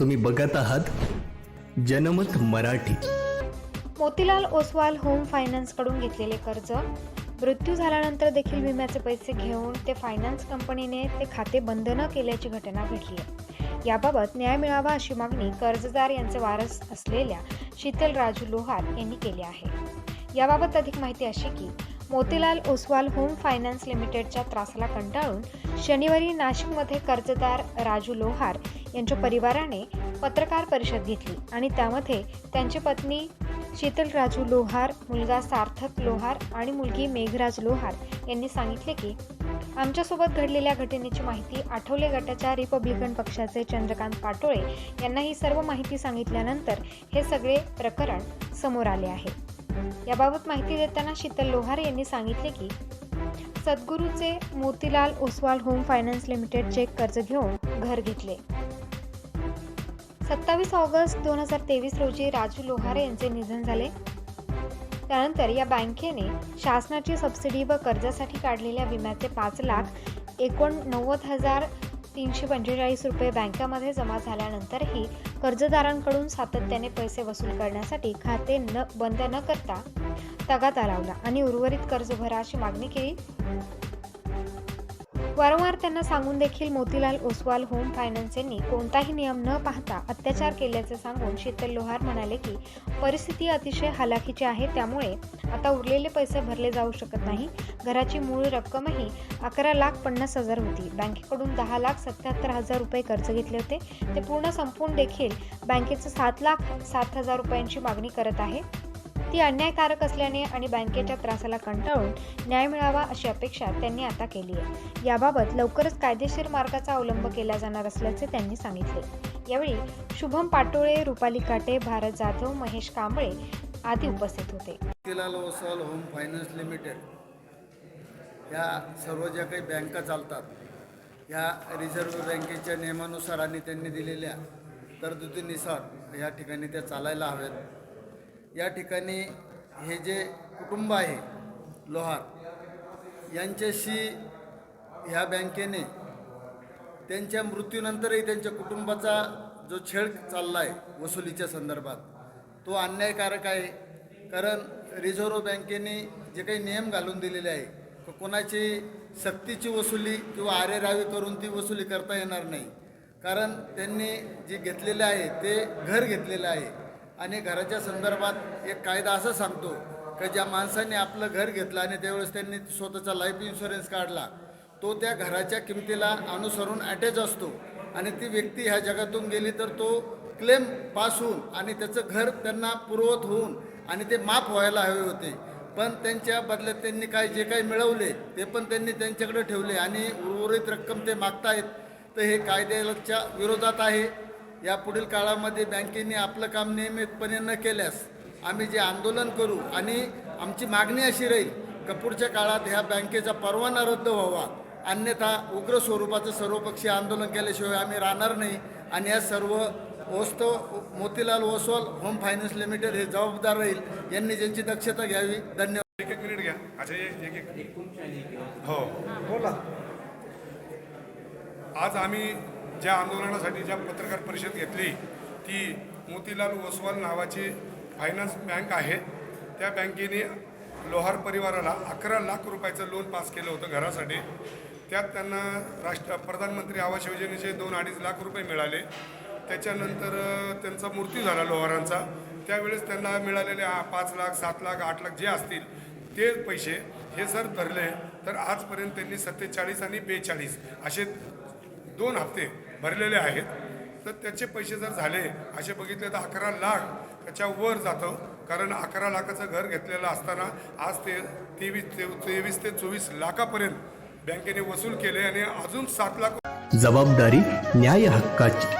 तुम्ही बघत आहात जनमत मराठी. मोतीलाल ओसवाल होम फायनान्सकडून घेतलेले कर्ज. मृत्यू झाल्यानंतर देखील विम्याचे पैसे घेऊन ते फायनान्स कंपनीने ते खाते बंद न केल्याची घटना घडली आहे. याबाबत न्याय मिळावा अशी मागणी कर्जदार यांचे वारस असलेल्या शीतल राजू लोहार यांनी केली आहे. याबाबत अधिक माहिती अशी की मोतीलाल ओसवाल होम फायनान्स लिमिटेडच्या त्रासाला कंटाळून शनिवारी नाशिकमध्ये कर्जदार राजू लोहार यांच्या परिवाराने पत्रकार परिषद घेतली आणि त्यामध्ये त्यांची पत्नी शीतल राजू लोहार मुलगा सार्थक लोहार आणि मुलगी मेघराज लोहार यांनी सांगितले की आमच्यासोबत घडलेल्या घटनेची माहिती आठवले गटाच्या रिपब्लिकन पक्षाचे चंद्रकांत पाटोळे यांना ही सर्व माहिती सांगितल्यानंतर हे सगळे प्रकरण समोर आले आहे. याबाबत माहिती देताना शीतल लोहार यांनी सांगितले की सद्गुरूचे मोतीलाल ओसवाल होम फायनान्स लिमिटेडचे कर्ज घेऊन घर घेतले. सत्तावीस ऑगस्ट दोन हजार तेवीस रोजी राजू लोहारे यांचे निधन झाले. त्यानंतर या बँकेने शासनाची सबसिडी व कर्जासाठी काढलेल्या विम्याचे पाच लाख एकोणनव्वद हजार तीनशे पंचेचाळीस रुपये बँकामध्ये जमा झाल्यानंतरही कर्जदारांकडून सातत्याने पैसे वसूल करण्यासाठी खाते न बंद न करता तगादा लावला आणि उर्वरित कर्ज भरा अशी मागणी केली. वारंवार त्यांना सांगून देखील मोतीलाल ओसवाल होम फायनान्स यांनी कोणताही नियम न पाहता अत्याचार केल्याचे सांगून शीतल लोहार म्हणाले की परिस्थिती अतिशय हलाखीची आहे त्यामुळे आता उरलेले पैसे भरले जाऊ शकत नाही. घराची मूळ रक्कमही अकरा लाख पन्नास हजार होती. बँकेकडून दहा लाख सत्याहत्तर हजार रुपये कर्ज घेतले होते. ते पूर्ण संपून देखील बँकेचं सात लाख सात हजार रुपयांची मागणी करत आहे. ती अन्यायकारक असल्याने आणि बँकेच्या त्रासाला कंटाळून न्याय मिळावा अशी अपेक्षा त्यांनी आता केली आहे. याबाबत लवकरच कायदेशीर मार्गाचा अवलंब केला जाणार असल्याचे त्यांनी सांगितले. यावेळी शुभम पाटोळे रुपाली काटे भारत जाधव महेश कांबळे आदी उपस्थित होते. होम फायनान्स लिमिटेड या सर्व ज्या काही बँका चालतात या रिझर्व्ह बँकेच्या नियमानुसार आणि त्यांनी दिलेल्या तरतुदीनुसार या ठिकाणी त्या चालायला हव्यात. या ठिकाणी हे जे कुटुंब आहे लोहार यांच्याशी ह्या बँकेने त्यांच्या मृत्यूनंतरही त्यांच्या कुटुंबाचा जो छेड चालला आहे वसुलीच्या संदर्भात तो अन्यायकारक आहे. कारण रिझर्व्ह बँकेने जे काही नियम घालून दिलेले आहे कोणाची सक्तीची वसुली किंवा आरेरावी करून ती वसुली करता येणार नाही. कारण त्यांनी जे घेतलेले आहे ते घर घेतलेलं आहे. आणि घराच्या संदर्भात एक कायदा असं सांगतो की ज्या माणसाने आपलं घर घेतलं आणि त्यावेळेस त्यांनी स्वतःचा लाईफ इन्शुरन्स काढला तो त्या घराच्या किमतीला अनुसरून अटॅच असतो. आणि ती व्यक्ती ह्या जगातून गेली तर तो क्लेम पास होऊन आणि त्याचं घर त्यांना पुरवत होऊन आणि ते माफ व्हायला हवे होते. पण त्यांच्या बदल्यात त्यांनी काय जे काही मिळवले ते पण त्यांनी त्यांच्याकडे ठेवले आणि उर्वरित रक्कम ते मागतायत. तर हे कायद्याच्या विरोधात आहे. या पुढील काळामध्ये बँकेने आपलं काम नियमितपणे न केल्यास आम्ही जे आंदोलन करू आणि आमची मागणी अशी राहील का पुढच्या काळात ह्या बँकेचा परवाना रद्द व्हावा. अन्यथा उग्र स्वरूपाचं सर्वपक्षीय आंदोलन केल्याशिवाय आम्ही राहणार नाही. आणि या सर्व ओस्त Motilal Oswal home finance limited हे जबाबदार राहील. यांनी ज्यांची दक्षता घ्यावी धन्यवाद. एक एक मिनिट घ्या. अच्छा एक एक एक. हो. बोला. आज आम्ही ज्या आंदोलनासाठी ज्या पत्रकार परिषद घेतली ती मोतीलाल ओसवाल नावाची फायनान्स बँक आहे. त्या बँकेने लोहार परिवाराला अकरा लाख रुपयाचं लोन पास केलं होतं घरासाठी. त्यात त्यांना राष्ट्र प्रधानमंत्री आवास योजनेचे दोन अडीच लाख रुपये मिळाले. त्याच्यानंतर त्यांचा मृत्यू झाला लोहारांचा. त्यावेळेस त्यांना मिळालेले पाच लाख सात लाख आठ लाख जे असतील ते पैसे हे जर धरले तर आजपर्यंत त्यांनी सत्तेचाळीस आणि बेचाळीस असे दोन हप्ते भरलेले आहेत. तर त्याचे पैसे जर झाले असे बघितले तर अकरा लाख त्याच्या वर जातं. कारण अकरा लाखाचं घर घेतलेलं असताना आज ते तेवीस ते तेवीस ते चोवीस लाखापर्यंत बँकेने वसूल केले आणि अजून सात लाख जबाबदारी न्याय हक्काची.